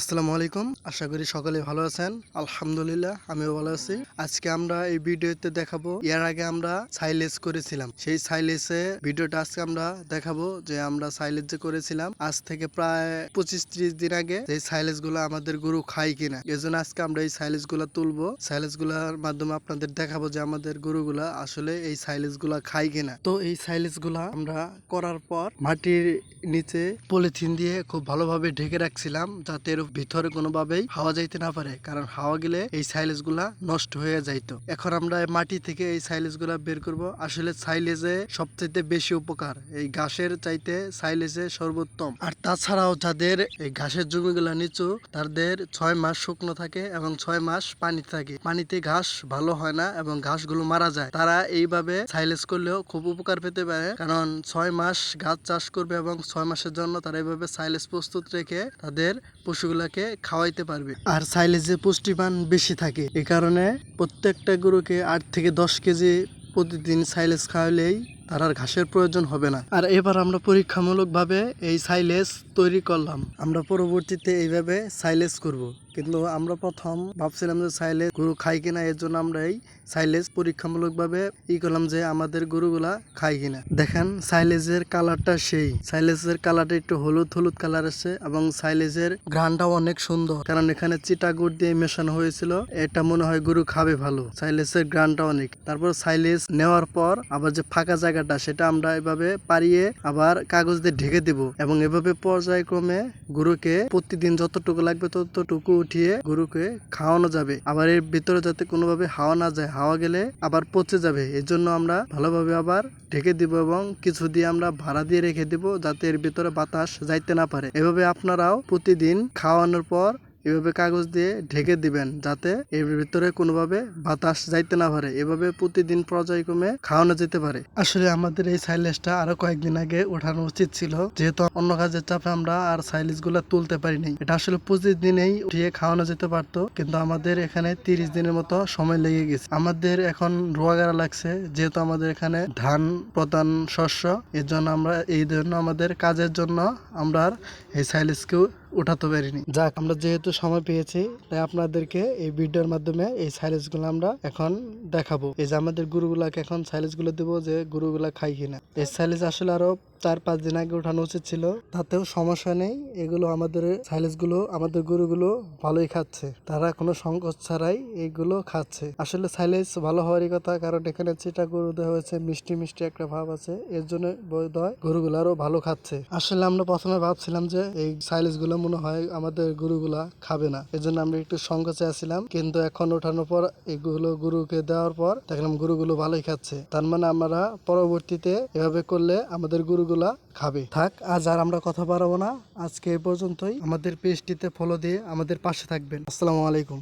আসসালামু আলাইকুম। আশা করি সকলে ভালো আছেন। আলহামদুলিল্লাহ, আমিও ভালো আছি। আজকে আমরা এই ভিডিওতে দেখাবো, এর আগে আমরা সাইলেজ করেছিলাম। সেই সাইলেজে ভিডিওটা আজকে আমরা দেখাবো যে আমরা সাইলেজ যে করেছিলাম, আজ থেকে প্রায় পঁচিশ ত্রিশ দিন আগে এই সাইলেজগুলো আমাদের গরু খায় কিনা। এজন্য আজকে আমরা এই সাইলেজগুলা তুলবো। সাইলেজগুলার মাধ্যমে আপনাদের দেখাবো যে আমাদের গরুগুলা আসলে এই সাইলেজগুলা খায় কিনা। তো এই সাইলেজগুলা আমরা করার পর মাটির নিচে পলিথিন দিয়ে খুব ভালোভাবে ঢেকে রাখছিলাম, যাতে এর ভিতরে কোনোভাবেই হাওয়া যাইতে না পারে, কারণ হাওয়া গেলে এই সাইলেজগুলা নষ্ট হয়ে যাইতো। এখন আমরা মাটি থেকে এই সাইলেজগুলা বের করব। আসলে সাইলেজে সবচাইতে বেশি উপকার, এই ঘাসের চাইতে সাইলেজে সর্বোত্তম। আর তাছাড়াও যাদের এই ঘাসের জমিগুলা নিচু, তাদের ছয় মাস শুকনো থাকে এবং ছয় মাস পানি থাকে। পানিতে ঘাস ভালো হয় না এবং ঘাসগুলো মারা যায়। তারা এইভাবে সাইলেজ করলেও খুব উপকার পেতে পারে, কারণ ছয় মাস গাছ চাষ করবে এবং ছয় মাসের জন্য তারা এইভাবে সাইলেজ প্রস্তুত রেখে তাদের পশুগুলাকে খাওয়াইতে পারবে। আর সাইলেজে পুষ্টিমান বেশি থাকে, এ কারণে প্রত্যেকটা গরুকে আট থেকে দশ কেজি প্রতিদিন সাইলেজ খাওয়ালেই তার আর ঘাসের প্রয়োজন হবে না। আর এবার আমরা পরীক্ষামূলকভাবে এই সাইলেজ তৈরি করলাম। আমরা পরবর্তীতে এইভাবে সাইলেজ করব। কিন্তু আমরা প্রথম ভাবছিলাম যে সাইলেজ গরু খাই কিনা, এর জন্য আমরা এই সাইলেজ পরীক্ষামূলকভাবে ই করলাম যে আমাদের গরুগুলা খাই কিনা। দেখেন সাইলেজের কালারটা সেই। সাইলেজের কালারটা একটু হলুদ হলুদ কালার আছে এবং সাইলেজের ঘ্রাণটাও অনেক সুন্দর। কারণ এখানে চিটা গুড় দিয়ে মেশানো হয়েছিল, এটা মনে হয় গরু খাবে ভালো। সাইলেজের ঘ্রাণটা অনেক। তারপর সাইলেজ নেওয়ার পর আবার যে ফাঁকা জায়গাটা, সেটা আমরা এভাবে পারিয়ে আবার কাগজ দিয়ে ঢেকে দিব এবং এভাবে পর্যায়ক্রমে গরুকে প্রতিদিন যতটুকু লাগবে ততটুকু উঠিয়ে গরুকে খাওয়ানো যাবে। আবার এর ভিতরে যাতে কোনোভাবে হাওয়া না যায়, হাওয়া গেলে আবার পচে যাবে। এর জন্য আমরা ভালোভাবে আবার ঢেকে দিব এবং কিছু দিয়ে আমরা ভাড়া দিয়ে রেখে দিব যাতে এর ভিতরে বাতাস যাইতে না পারে। এভাবে আপনারাও প্রতিদিন খাওয়ানোর পর এভাবে কাগজ দিয়ে ঢেকে দিবেন যাতে এর ভিতরে কোনোভাবে বাতাস যাইতে না পারে। এভাবে প্রতিদিন পর্যায়ক্রমে খাওয়ানো যেতে পারে। আসলে আমাদের এই সাইলেজটা আরও কয়েকদিন আগে ওঠানো উচিত ছিল। যেহেতু অন্য কাজের চাপে আমরা আর সাইলেজগুলা তুলতে পারিনি এটা আসলে পঁচিশ দিনেই উঠিয়ে খাওয়ানো যেতে পারতো। কিন্তু আমাদের এখানে তিরিশ দিনের মতো সময় লেগে গেছে। আমাদের এখন রোয়াগারা লাগছে। যেহেতু আমাদের এখানে ধান প্রধান শস্য এর জন্য আমরা, এই জন্য আমাদের কাজের জন্য আমরা এই সাইলেজকেও উঠাতে পারিনি। যাক, আমরা যেহেতু সময় পেয়েছি, তাই আপনাদেরকে এই ভিডিওর মাধ্যমে এই সাইলেজগুলো আমরা এখন দেখাবো। এই যে আমাদের গুরুগুলাকে এখন সাইলেজগুলো দেবো যে গুরুগুলা খাই কিনা। এই সাইলেজ আসলে আরও চার, পাঁচ দিন আগে উঠানো উচিত ছিল। তাতেও সমস্যা নেই। এগুলো আমাদের সাইলেজগুলো আমাদের গরুগুলো ভালোই খাচ্ছে। তারা কোনো সংকোচ ছাড়াই এইগুলো খাচ্ছে। আসলে সাইলেজ ভালো হওয়ারই কথা, কারণ এখানে চিটা গরু দেওয়া হয়েছে, মিষ্টি মিষ্টি একটা ভাব আছে। এর জন্য বোধ হয় গরুগুলো আরও ভালো খাচ্ছে। আসলে আমরা প্রথমে ভাবছিলাম যে এই সাইলেজগুলো মনে হয় আমাদের গরুগুলা খাবে না। এর জন্য আমরা একটু সংকোচে আসছিলাম কিন্তু এখন ওঠানোর পর এগুলো গরুকে দেওয়ার পর দেখলাম গরুগুলো ভালোই খাচ্ছে। তার মানে আমরা পরবর্তীতে এভাবে করলে আমাদের গরুগুলা খাবে। থাক আজ আর আমরা কথা বাড়াবো না। আজকে এই পর্যন্তই। আমাদের পেজটিতে ফলো দিয়ে আমাদের পাশে থাকবেন। আসসালামু আলাইকুম।